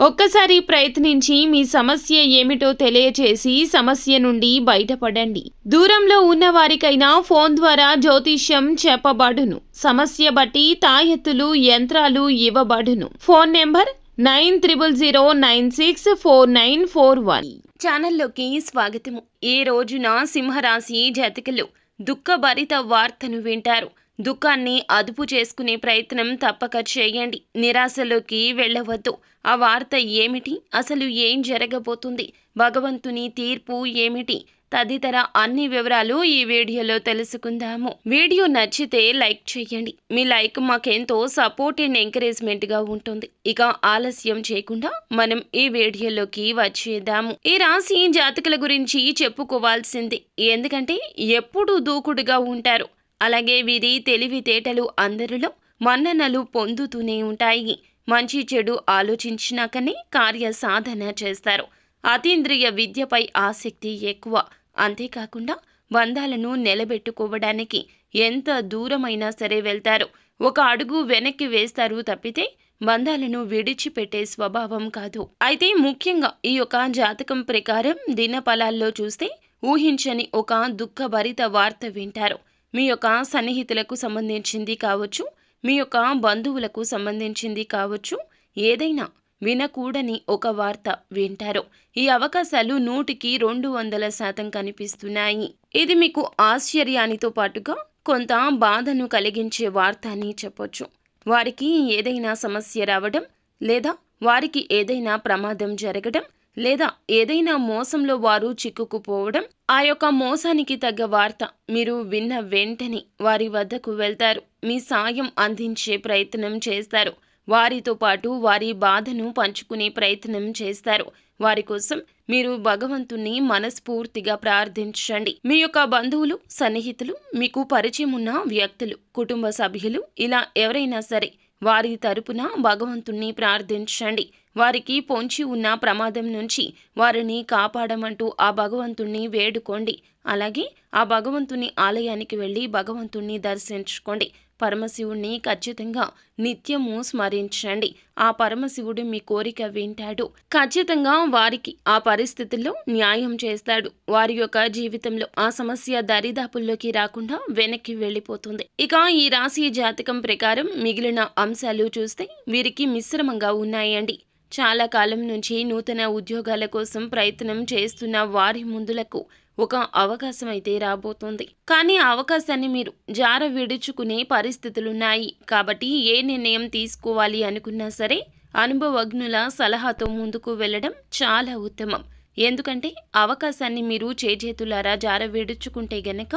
ఒక్కసారి ప్రయత్నించి మీ సమస్య ఏమిటో తెలియచేసి సమస్య నుండి బయటపడండి. దూరంలో ఉన్న వారికైనా ఫోన్ ద్వారా జ్యోతిష్యం చెప్పబడును. సమస్య బట్టి తాయెత్తులు యంత్రాలు ఇవ్వబడును. Phone number nine triple zero nine six four nine four one. ఛానల్లోకి స్వాగతము. ఈ రోజున సింహరాశి జాతకులు దుఃఖభరిత వార్తను వింటారు. దుఃఖాన్ని అదుపు చేసుకునే ప్రయత్నం తప్పక చేయండి. నిరాశలోకి వెళ్ళవద్దు. ఆ వార్త ఏమిటి? అసలు ఏం జరగబోతుంది? భగవంతుని తీర్పు ఏమిటి? తదితర అన్ని వివరాలు ఈ వీడియోలో తెలుసుకుందాము. వీడియో నచ్చితే లైక్ చేయండి. మీ లైక్ మాకెంతో సపోర్ట్ అండ్ ఎంకరేజ్మెంట్గా ఉంటుంది. ఇక ఆలస్యం చేయకుండా మనం ఈ వీడియోలోకి వచ్చేద్దాము. ఈ రాశి జాతకుల గురించి చెప్పుకోవాల్సింది. ఎందుకంటే ఎప్పుడు దూకుడుగా ఉంటారు. అలాగే వీరి తెలివితేటలు అందరిలో మన్ననలు పొందుతూనే ఉంటాయి. మంచి చెడు ఆలోచించినాకనే కార్య సాధన చేస్తారు. అతీంద్రియ విద్యపై ఆసక్తి ఎక్కువ. అంతేకాకుండా బంధాలను నిలబెట్టుకోవడానికి ఎంత దూరమైనా సరే వెళ్తారు. ఒక అడుగు వెనక్కి వేస్తారు తప్పితే బంధాలను విడిచిపెట్టే స్వభావం కాదు. అయితే ముఖ్యంగా ఈ యొక్క జాతకం ప్రకారం దినఫలాల్లో చూస్తే ఊహించని ఒక దుఃఖభరిత వార్త వింటారు. మీ యొక్క సన్నిహితులకు సంబంధించింది కావచ్చు మీ యొక్క బంధువులకు సంబంధించింది కావచ్చు ఏదైనా వినకూడని ఒక వార్త వింటారు. ఈ అవకాశాలు నూటికి రెండు వందల శాతం కనిపిస్తున్నాయి. ఇది మీకు ఆశ్చర్యానితో పాటుగా కొంత బాధను కలిగించే వార్త అని చెప్పొచ్చు. వారికి ఏదైనా సమస్య రావడం లేదా వారికి ఏదైనా ప్రమాదం జరగడం లేదా ఏదైనా మోసంలో వారు చిక్కుకుపోవడం ఆ యొక్క మోసానికి తగ్గ వార్త మీరు విన్న వెంటనే వారి వద్దకు వెళ్తారు. మీ సాయం అందించే ప్రయత్నం చేస్తారు. వారితో పాటు వారి బాధను పంచుకునే ప్రయత్నం చేస్తారు. వారి కోసం మీరు భగవంతుణ్ణి మనస్ఫూర్తిగా ప్రార్థించండి. మీ యొక్క బంధువులు సన్నిహితులు మీకు పరిచయం ఉన్న వ్యక్తులు కుటుంబ సభ్యులు ఇలా ఎవరైనా సరే వారి తరపున భగవంతుణ్ణి ప్రార్థించండి. వారికి పొంచి ఉన్న ప్రమాదం నుంచి వారిని కాపాడమంటూ ఆ భగవంతుణ్ణి వేడుకోండి. అలాగే ఆ భగవంతుని ఆలయానికి వెళ్ళి భగవంతుణ్ణి దర్శించుకోండి. పరమశివుణ్ణి ఖచ్చితంగా నిత్యము స్మరించండి. ఆ పరమశివుడు మీ కోరిక వింటాడు. ఖచ్చితంగా వారికి ఆ పరిస్థితుల్లో న్యాయం చేస్తాడు. వారి యొక్క జీవితంలో ఆ సమస్య దరిదాపుల్లోకి రాకుండా వెనక్కి వెళ్ళిపోతుంది. ఇక ఈ రాశి జాతకం ప్రకారం మిగిలిన అంశాలు చూస్తే వీరికి మిశ్రమంగా ఉన్నాయండి. చాలా కాలం నుంచి నూతన ఉద్యోగాల కోసం ప్రయత్నం చేస్తున్న వారి ముందులకు ఒక అవకాశం అయితే రాబోతోంది. కానీ ఆ అవకాశాన్ని మీరు జార విడుచుకునే పరిస్థితులున్నాయి. కాబట్టి ఏ నిర్ణయం తీసుకోవాలి అనుకున్నా సరే అనుభవజ్ఞుల సలహాతో ముందుకు వెళ్ళడం చాలా ఉత్తమం. ఎందుకంటే అవకాశాన్ని మీరు చేజేతులారా జార విడుచుకుంటే గనక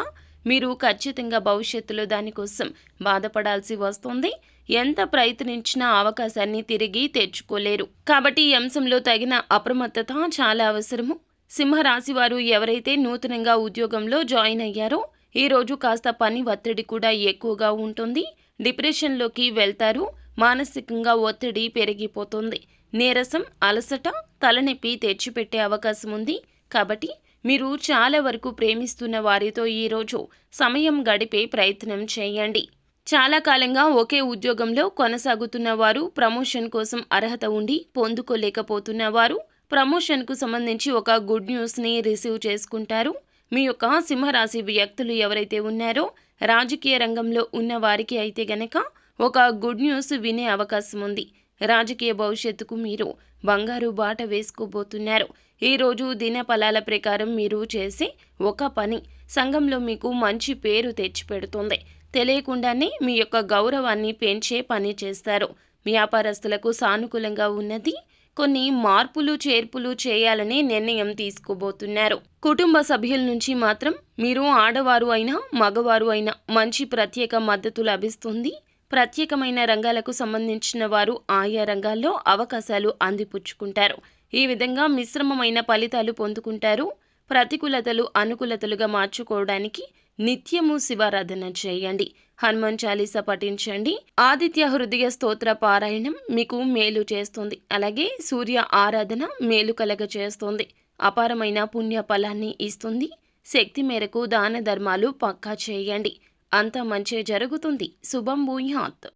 మీరు ఖచ్చితంగా భవిష్యత్తులో దానికోసం బాధపడాల్సి వస్తుంది. ఎంత ప్రయత్నించినా అవకాశాన్ని తిరిగి తెచ్చుకోలేరు. కాబట్టి ఈ అంశంలో తగిన అప్రమత్తత చాలా అవసరము. సింహరాశి వారు ఎవరైతే నూతనంగా ఉద్యోగంలో జాయిన్ అయ్యారో ఈరోజు కాస్త పని ఒత్తిడి కూడా ఎక్కువగా ఉంటుంది. డిప్రెషన్లోకి వెళ్తారు. మానసికంగా ఒత్తిడి పెరిగిపోతుంది. నీరసం అలసట తలనొప్పి తెచ్చిపెట్టే అవకాశం ఉంది కాబట్టి మీరు చాలా వరకు ప్రేమిస్తున్న వారితో ఈరోజు సమయం గడిపే ప్రయత్నం చేయండి. చాలా కాలంగా ఒకే ఉద్యోగంలో కొనసాగుతున్న వారు ప్రమోషన్ కోసం అర్హత ఉండి పొందుకోలేకపోతున్న వారు ప్రమోషన్కు సంబంధించి ఒక గుడ్ న్యూస్ని రిసీవ్ చేసుకుంటారు. మీ యొక్క సింహరాశి వ్యక్తులు ఎవరైతే ఉన్నారో రాజకీయ రంగంలో ఉన్న వారికి అయితే గనక ఒక గుడ్ న్యూస్ వినే అవకాశం ఉంది. రాజకీయ భవిష్యత్తుకు మీరు బంగారు బాట వేసుకోబోతున్నారు. ఈరోజు దినఫలాల ప్రకారం మీరు చేసే ఒక పని సంఘంలో మీకు మంచి పేరు తెచ్చిపెడుతుంది తెలియకుండానే మీ యొక్క గౌరవాన్ని పెంచే పని చేస్తారు. వ్యాపారస్తులకు సానుకూలంగా ఉన్నది కొన్ని మార్పులు చేర్పులు చేయాలనే నిర్ణయం తీసుకోబోతున్నారు. కుటుంబ సభ్యుల నుంచి మాత్రం మీరు ఆడవారు అయినా మగవారు అయినా మంచి ప్రత్యేక మద్దతు లభిస్తుంది. ప్రత్యేకమైన రంగాలకు సంబంధించిన వారు ఆయా రంగాల్లో అవకాశాలు అందిపుచ్చుకుంటారు. ఈ విధంగా మిశ్రమమైన ఫలితాలు పొందుకుంటారు. ప్రతికూలతలు అనుకూలతలుగా మార్చుకోవడానికి నిత్యము శివారాధన చేయండి. హనుమాన్ చాలీస పఠించండి. ఆదిత్య హృదయ స్తోత్ర పారాయణం మీకు మేలు చేస్తుంది. అలాగే సూర్య ఆరాధన మేలు కలగ చేస్తుంది. అపారమైన పుణ్య ఫలాన్ని ఇస్తుంది. శక్తి మేరకు దాన ధర్మాలు పక్కా చేయండి. అంత మంచి జరుగుతుంది. శుభం భూయాత్.